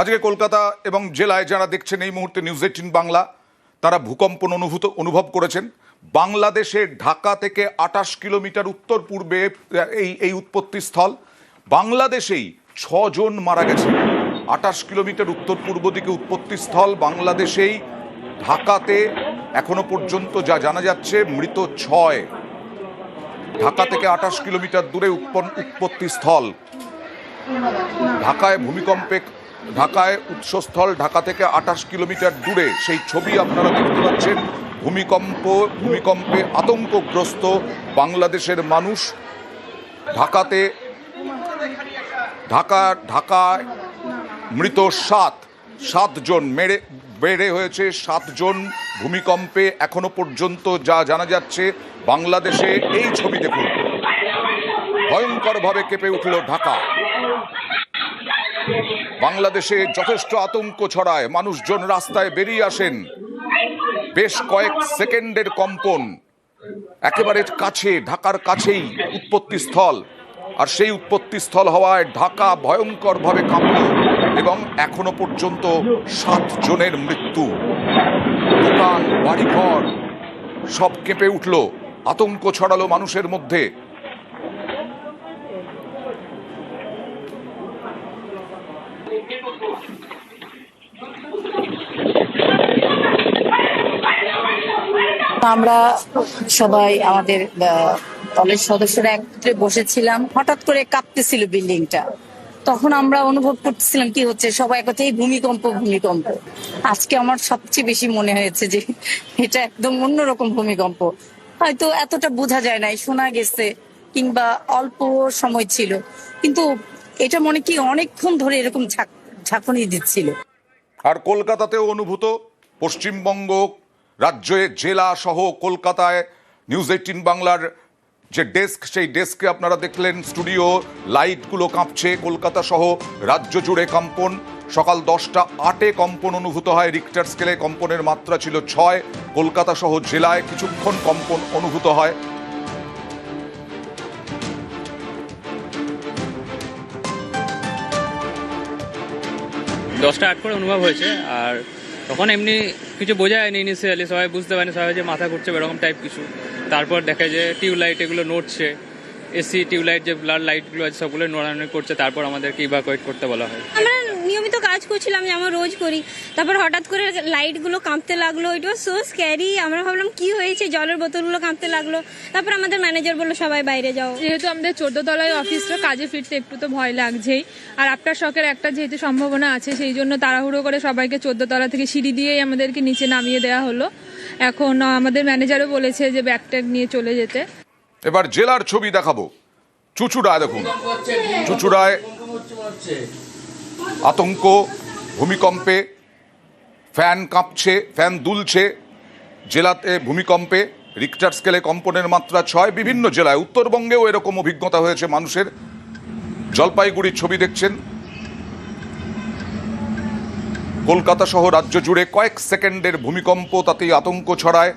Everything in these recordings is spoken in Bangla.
আজকে কলকাতা এবং জেলায় যারা দেখছেন এই মুহূর্তে নিউজ এইটিন বাংলা, তারা ভূকম্পন অনুভূত, অনুভব করেছেন। বাংলাদেশে ঢাকা থেকে আটাশ কিলোমিটার উত্তর পূর্বে, এই এই উৎপত্তি স্থল। বাংলাদেশেই ছজন মারা গেছে। আটাশ কিলোমিটার উত্তর পূর্ব দিকে উৎপত্তি স্থল। বাংলাদেশেই ঢাকাতে এখনও পর্যন্ত যা জানা যাচ্ছে, মৃত ছয়। ঢাকা থেকে আটাশ কিলোমিটার দূরে উৎপন্ন উৎপত্তি স্থল। ঢাকায় ভূমিকম্পে ঢাকায় উৎসস্থল ঢাকা থেকে আঠাশ কিলোমিটার দূরে। সেই ছবি আপনারা দেখতে পাচ্ছেন। ভূমিকম্প, ভূমিকম্পে আতঙ্কগ্রস্ত বাংলাদেশের মানুষ। ঢাকাতে ঢাকা, ঢাকায় মৃত সাত। সাতজন মেরে, বেড়ে হয়েছে। সাতজন ভূমিকম্পে এখনও পর্যন্ত যা জানা যাচ্ছে, বাংলাদেশে এই ছবি দেখুন। ভয়ঙ্করভাবে কেঁপে উঠল ঢাকা। বাংলাদেশে যথেষ্ট আতঙ্ক ছড়ায়, মানুষজন রাস্তায় বেরিয়ে আসেন। বেশ কয়েক সেকেন্ডের কম্পন, একেবারে কাছে, ঢাকার কাছেই উৎপত্তি স্থল। আর সেই উৎপত্তি স্থল হওয়ায় ঢাকা ভয়ঙ্করভাবে কাঁপল এবং এখনও পর্যন্ত সাত জনের মৃত্যু। দোকান, বাড়িঘর, সব কেঁপে উঠল। আতঙ্ক ছড়ালো মানুষের মধ্যে। আমরা সবাই আমাদের দলের সদস্যরা একত্রে বসেছিলাম। হঠাৎ করে কাঁপতেছিল বিল্ডিংটা। তখন আমরা অনুভব করতেছিলাম কি হচ্ছে, সবাই একথাই ভূমিকম্প ভূমিকম্প। আজকে আমার সবচেয়ে বেশি মনে হয়েছে যে এটা একদম অন্যরকম ভূমিকম্প। হয়তো এতটা বোঝা যায় নাই, শোনা গেছে, কিংবা অল্প সময় ছিল। কিন্তু এটা মনে কি অনেকক্ষণ ধরে এরকম ঝাঁক- ঝাঁকুনি দিচ্ছিল। আর কলকাতাতেও অনুভূত, পশ্চিমবঙ্গ রাজ্যে জেলা সহ কলকাতায় নিউজ এইটিন বাংলার যে ডেস্ক সেই ডেস্কে আপনারা দেখলেন স্টুডিও লাইটগুলো কাঁপছে। কলকাতা সহ রাজ্য জুড়ে কম্পন। সকাল দশটা আটে কম্পন অনুভূত হয়। রিক্টার স্কেলে কম্পনের মাত্রা ছিল ছয়। কলকাতা সহ জেলায় কিছুক্ষণ কম্পন অনুভূত হয়। দশটা আট করে অনুভব হয়েছে। আর তখন এমনি কিছু বোঝা যায়নি ইনিশিয়ালি সবাই বুঝতে পারেনি, সবাই যে মাথা ঘুরছে এরকম টাইপ কিছু। তারপর দেখা যায় টিউবলাইট এগুলো নড়ছে এসি টিউবলাইট যে লাইটগুলো আছে, সবগুলো নড়ানো করছে, তারপর আমাদেরকে ইভাকুয়েট করতে বলা হয়। নিয়মিত কাজ করছিলাম যেমন রোজ করি। তারপর হঠাৎ করে লাইটগুলো কাঁপতে লাগল। ইট ওয়াজ সো স্ক্যারি আমরা ভাবলাম কি হয়েছে? জলের বোতলগুলো কাঁপতে লাগল। তারপর আমাদের ম্যানেজার বলল সবাই বাইরে যাও। যেহেতু আমাদের চোদ্দ তলায় অফিসটা কাজে ফিরতে একটু তো ভয় লাগছেই। আর আফটার শখের একটা যেহেতু সম্ভাবনা আছে সেই জন্য তাড়াহুড়ো করে সবাইকে চোদ্দ তলা থেকে সিঁড়ি দিয়েই আমাদেরকে নিচে নামিয়ে দেওয়া হলো। এখন আমাদের ম্যানেজারও বলেছে যে ব্যাগ ট্যাগ নিয়ে চলে যেতে। এবার জেলার ছবি দেখাবো। চুচুড়ায় দেখুন। চুচুড়ায় আতঙ্ক, ভূমিকম্পে, ফ্যান কাঁপছে, ফ্যান দুলছে, জেলাতে ভূমিকম্পে রিক্টার স্কেলে কম্পনের মাত্রা ছয়। বিভিন্ন জেলায় উত্তরবঙ্গেও এরকম অভিজ্ঞতা হয়েছে মানুষের। জলপাইগুড়ির ছবি দেখছেন। কলকাতা সহ রাজ্য জুড়ে কয়েক সেকেন্ডের ভূমিকম্প, তাতেই আতঙ্ক ছড়ায়।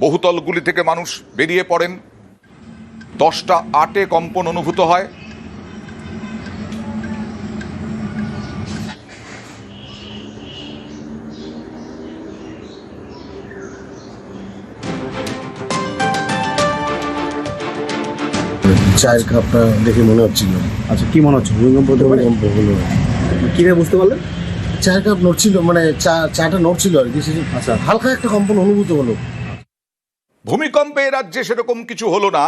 বহুতলগুলি থেকে মানুষ বেরিয়ে পড়েন। দশটা আটে কম্পন অনুভূত হয়। চায়ের কাপটা দেখে মনে হচ্ছিল। আচ্ছা কি মনে হচ্ছে? ভূমিকম্প হতে পারে? ভূমিকম্প হলো। কীভাবে বুঝতে পারলেন? চায়ের কাপ নড়ছিল মানে চা চাটা নড়ছিল আর কি আচ্ছা। হালকা একটা কম্পন অনুভূত হলো। ভূমিকম্পে এ রাজ্যে সেরকম কিছু হলো না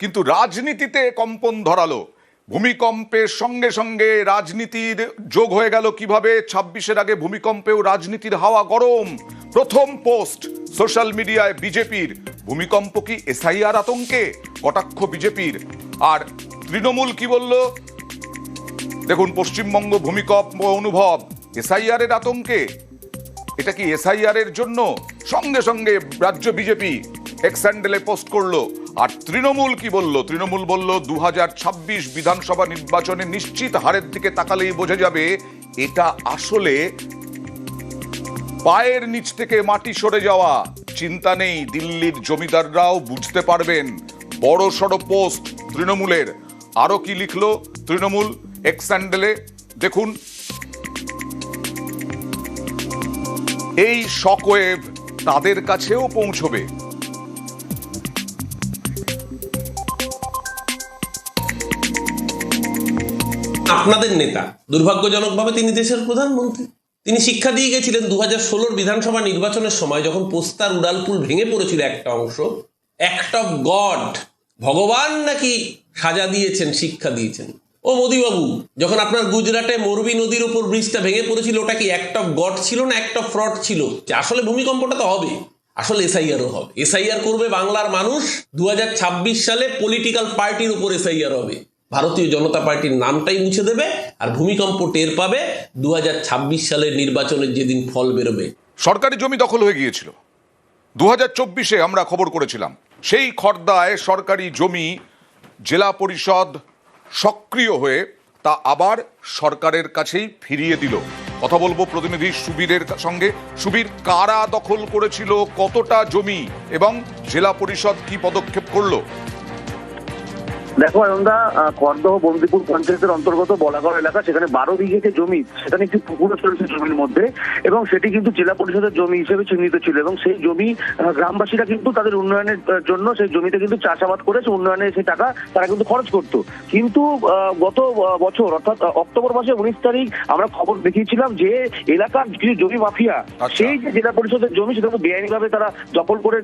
কিন্তু রাজনীতিতে কম্পন ধরালো। ভূমিকম্পের সঙ্গে সঙ্গে রাজনীতির যোগ হয়ে গেল কীভাবে? ছাব্বিশের আগে ভূমিকম্পেও রাজনীতির হাওয়া গরম। প্রথম পোস্ট সোশ্যাল মিডিয়ায় বিজেপির। ভূমিকম্প কি এসআইআর আতঙ্কে? কটাক্ষ বিজেপির। আর তৃণমূল কি বলল? দেখুন, পশ্চিমবঙ্গ ভূমিকম্প অনুভব এসআইআর এর আতঙ্কে। এটা কি এসআইআর এর জন্য? সঙ্গে সঙ্গে রাজ্য বিজেপি এক্স হ্যান্ডেলে পোস্ট করল। আর তৃণমূল কি বলল? তৃণমূল বলল দু হাজার ছাব্বিশ বিধানসভা নির্বাচনে নিশ্চিত হারের দিকে তাকালেই বোঝা যাবে, এটা আসলে পায়ের নিচ থেকে মাটি সরে যাওয়া। চিন্তা নেই, দিল্লির জমিদাররাও বুঝতে পারবেন। বড় সড় পোস্ট তৃণমূলের। আরও কি লিখল তৃণমূল? এক্স হ্যান্ডেলে দেখুন। এই শকওয়েভ তাদের কাছেও পৌঁছবে। আপনাদের নেতা, দুর্ভাগ্যজনকভাবে তিনি দেশের প্রধানমন্ত্রী। তিনি শিক্ষা দিয়ে গেছিলেন দু হাজার বিধানসভা নির্বাচনের সময়, যখন পোস্তার উড়ালপুল ভেঙে পড়েছিল একটা অংশ। অ্যাক্ট অফ গড ভগবান নাকি সাজা দিয়েছেন, শিক্ষা দিয়েছেন? ও মোদিবাবু, যখন আপনার গুজরাটে মোরবি নদীর উপর ব্রিজটা ভেঙে পড়েছিল, ওটা কি একটা গড ছিল না একটা ফ্রড ছিল? আসলে ভূমিকম্পটা তো হবে, আসলে এসআইআরও হবে। এসআইআর করবে বাংলার মানুষ, দুহাজার ছাব্বিশ সালে পলিটিক্যাল পার্টির উপর এসআইআর হবে। ভারতীয় জনতা পার্টির নামটাই মুছে দেবে আর ভূমিকম্প টের পাবে দু হাজার ছাব্বিশ সালের নির্বাচনের যেদিন ফল বেরোবে। সরকারি জমি দখল হয়ে গিয়েছিল। দু আমরা খবর করেছিলাম সেই খর্দায় সরকারি জমি জেলা পরিষদ সক্রিয় হয়ে তা আবার সরকারের কাছেই ফিরিয়ে দিল। কথা বলব প্রতিনিধি সুবীরের সঙ্গে। সুবীর, কারা দখল করেছিল, কতটা জমি এবং জেলা পরিষদ কি পদক্ষেপ করল? দেখো আনন্দা করদহ বন্দিপুর পঞ্চায়েতের অন্তর্গত বলাগড় এলাকা সেখানে বারো বিঘে যে জমি সেখানে একটি পুকুরও চলেছে জমির মধ্যে এবং সেটি কিন্তু জেলা পরিষদের জমি হিসেবে চিহ্নিত ছিল এবং সেই জমি গ্রামবাসীরা কিন্তু তাদের উন্নয়নের জন্য সেই জমিতে কিন্তু চাষাবাদ করে সেই উন্নয়নের সেই টাকা তারা কিন্তু খরচ করতো কিন্তু গত বছর অর্থাৎ অক্টোবর মাসে উনিশ তারিখ আমরা খবর দেখিয়েছিলাম যে এলাকার কিছু জমি মাফিয়া আচ্ছা। সেই যে জেলা পরিষদের জমি সেটা কিন্তু বেআইনিভাবে তারা দখল করে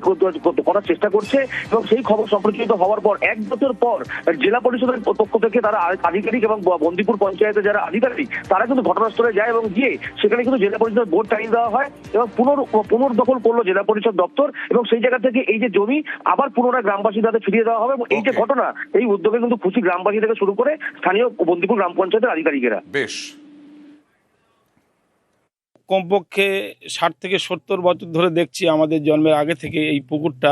করার চেষ্টা করছে এবং সেই খবর সম্প্রচারিত হওয়ার পর এক বছর পর জেলা পরিষদের পক্ষ থেকে তারা আধিকারিক এবং বন্দিপুর পঞ্চায়েতে যারা আধিকারিক তারা কিন্তু ঘটনাস্থলে যায় এবং গিয়ে সেখানে কিন্তু জেলা পরিষদ বোর্ড টাইম দেওয়া হয় এবং পুনর পুনর্দখল করল জেলা পরিষদ দপ্তর এবং সেই জায়গা থেকে এই যে জমি আবার পুনরায় গ্রামবাসী তাদের ফিরিয়ে দেওয়া হবে এবং এই যে ঘটনা এই উদ্যোগে কিন্তু খুশি গ্রামবাসী থেকে শুরু করে স্থানীয় বন্দিপুর গ্রাম পঞ্চায়েতের আধিকারিকেরা। বেশ। কমপক্ষে ষাট থেকে সত্তর বছর ধরে দেখছি আমাদের জন্মের আগে থেকে এই পুকুরটা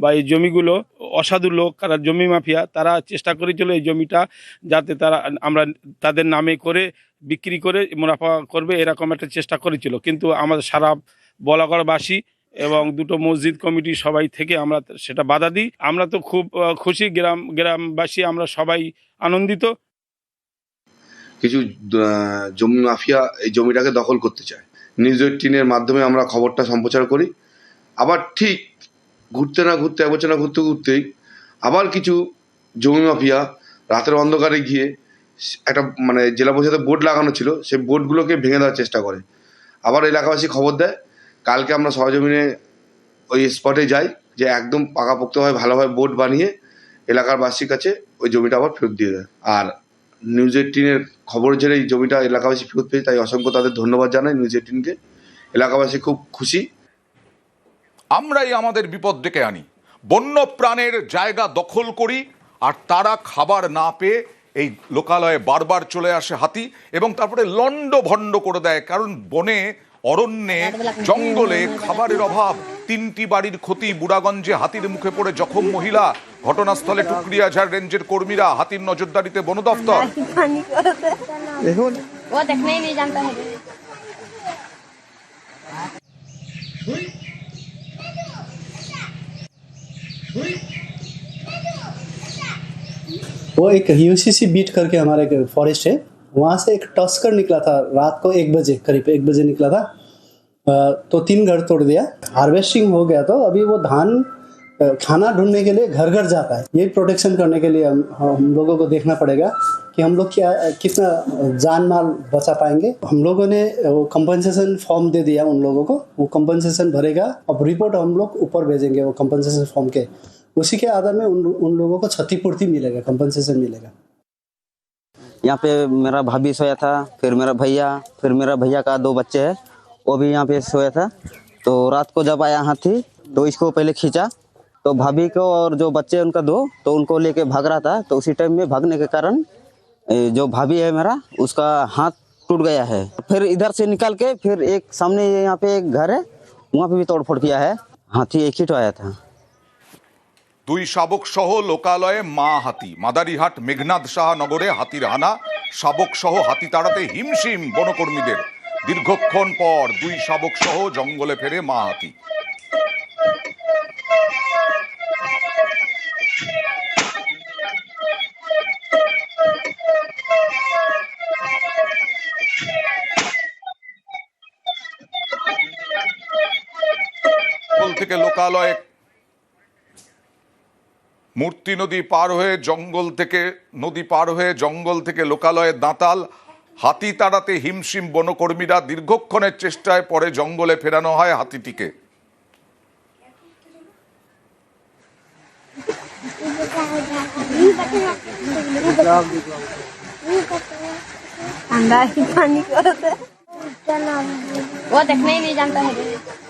বা এই জমিগুলো অসাধু লোক তারা জমি মাফিয়া, তারা চেষ্টা করেছিল এই জমিটা যাতে তারা, আমরা তাদের নামে করে বিক্রি করে মুনাফা করবে, এরকম একটা চেষ্টা করেছিল। কিন্তু আমাদের সারা বলাগড়বাসী এবং দুটো মসজিদ কমিটি সবাই থেকে আমরা সেটা বাধা দিই। আমরা তো খুব খুশি, গ্রাম, গ্রামবাসী, আমরা সবাই আনন্দিত। কিছু জমি মাফিয়া এই জমিটাকে দখল করতে চায়। নিউজ এইটিনের মাধ্যমে আমরা খবরটা সম্প্রচার করি। আবার ঠিক ঘুরতে না ঘুরতে, এক না ঘুরতে ঘুরতেই আবার কিছু জমি মাফিয়া রাতের অন্ধকারে গিয়ে একটা মানে জেলা পরিষদের বোর্ড লাগানো ছিল, সেই বোর্ডগুলোকে ভেঙে দেওয়ার চেষ্টা করে। আবার এলাকাবাসী খবর দেয়, কালকে আমরা সহজমিনে ওই স্পটে যাই, যে একদম পাকাপোক্তভাবে ভালোভাবে বোর্ড বানিয়ে এলাকার বাসীর কাছে ওই জমিটা আবার ফেরত দিয়ে দেয়। আর নিউজ এইটিনের খবর জেনে এই জমিটা এলাকাবাসী ফেরত পেয়েছে তাই অসংখ্য তাদের ধন্যবাদ জানাই নিউজ এইটিনকে এলাকাবাসী খুব খুশি। আমরাই আমাদের বিপদ ডেকে আনি। বন্য প্রাণের জায়গা দখল করি আর তারা খাবার না পেয়ে এই লোকালয়ে বারবার চলে আসে হাতি এবং তারপরে লন্ড ভণ্ড করে দেয় কারণ বনে অরণ্যে জঙ্গলে খাবারের অভাব। তিনটি বাড়ির ক্ষতি বুড়াগঞ্জে হাতির মুখে পড়ে জখম মহিলা। ঘটনাস্থলে টুকরিয়াঝাড় রেঞ্জের কর্মীরা হাতির নজরদারিতে বন দফতর দেখুন। वो एक यूसीसी बीट करके हमारे एक फॉरेस्ट है। वहाँ से एक टस्कर निकला था रात को एक बजे, करीब एक बजे निकला था। तो तीन घर तोड़ दिया। हार्वेस्टिंग हो गया तो अभी वो धान खाना ढूँढने के लिए घर घर जाता है। ये प्रोटेक्शन करने के लिए हम हम लोगों को देखना पड़ेगा। कि हम लोग क्या, कितना जान माल बचा पाएँगे। हम लोगों ने वो कंपनसेशन फॉर्म दे दिया उन लोगों को। वो कंपनसेशन भरेगा। अब रिपोर्ट हम लोग ऊपर भेजेंगे वो कंपनसेशन फॉर्म के। उसी के आधार में उन उन लोगों को क्षतिपूर्ति मिलेगा कंपनसेशन मिलेगा। यहाँ पे मेरा भाभी सोया था, फिर मेरा भैया, फिर मेरा भैया का दो बच्चे हैं, वो भी यहाँ पे सोया था। तो रात को जब आया हाथी तो इसको पहले खींचा। तो भाभी को और जो बच्चे उनका दो तो उनको लेके भाग रहा था। तो उसी टाइम में भागने के कारण जो भाभी है मेरा उसका हाथ टूट गया है फिर इधर से निकल के फिर एक सामने यहाँ पे एक घर है वहाँ पे भी तोड़फोड़ किया है हाथी एक ही तो आया था দুই শাবক সহ লোকালয়ে মা হাতি মাদারিহাট মেঘনাথ সাহা নগরে হাতির হানা শাবক সহ হাতি তাড়াতে হিমশিম বনকর্মীদের দীর্ঘক্ষণ পর দুই শাবক সহ জঙ্গলে ফেরে মা হাতি থেকে লোকালয়ে মূর্তি নদী পার হয়ে জঙ্গল থেকে নদী পার হয়ে জঙ্গল থেকে লোকালয়ে দাঁতাল হাতি তাড়াতে হিমশিম বনকর্মীরা দীর্ঘক্ষণের চেষ্টায় পরে জঙ্গলে ফেরানো হয় হাতিটিকে। ও দেখ নেই জানতা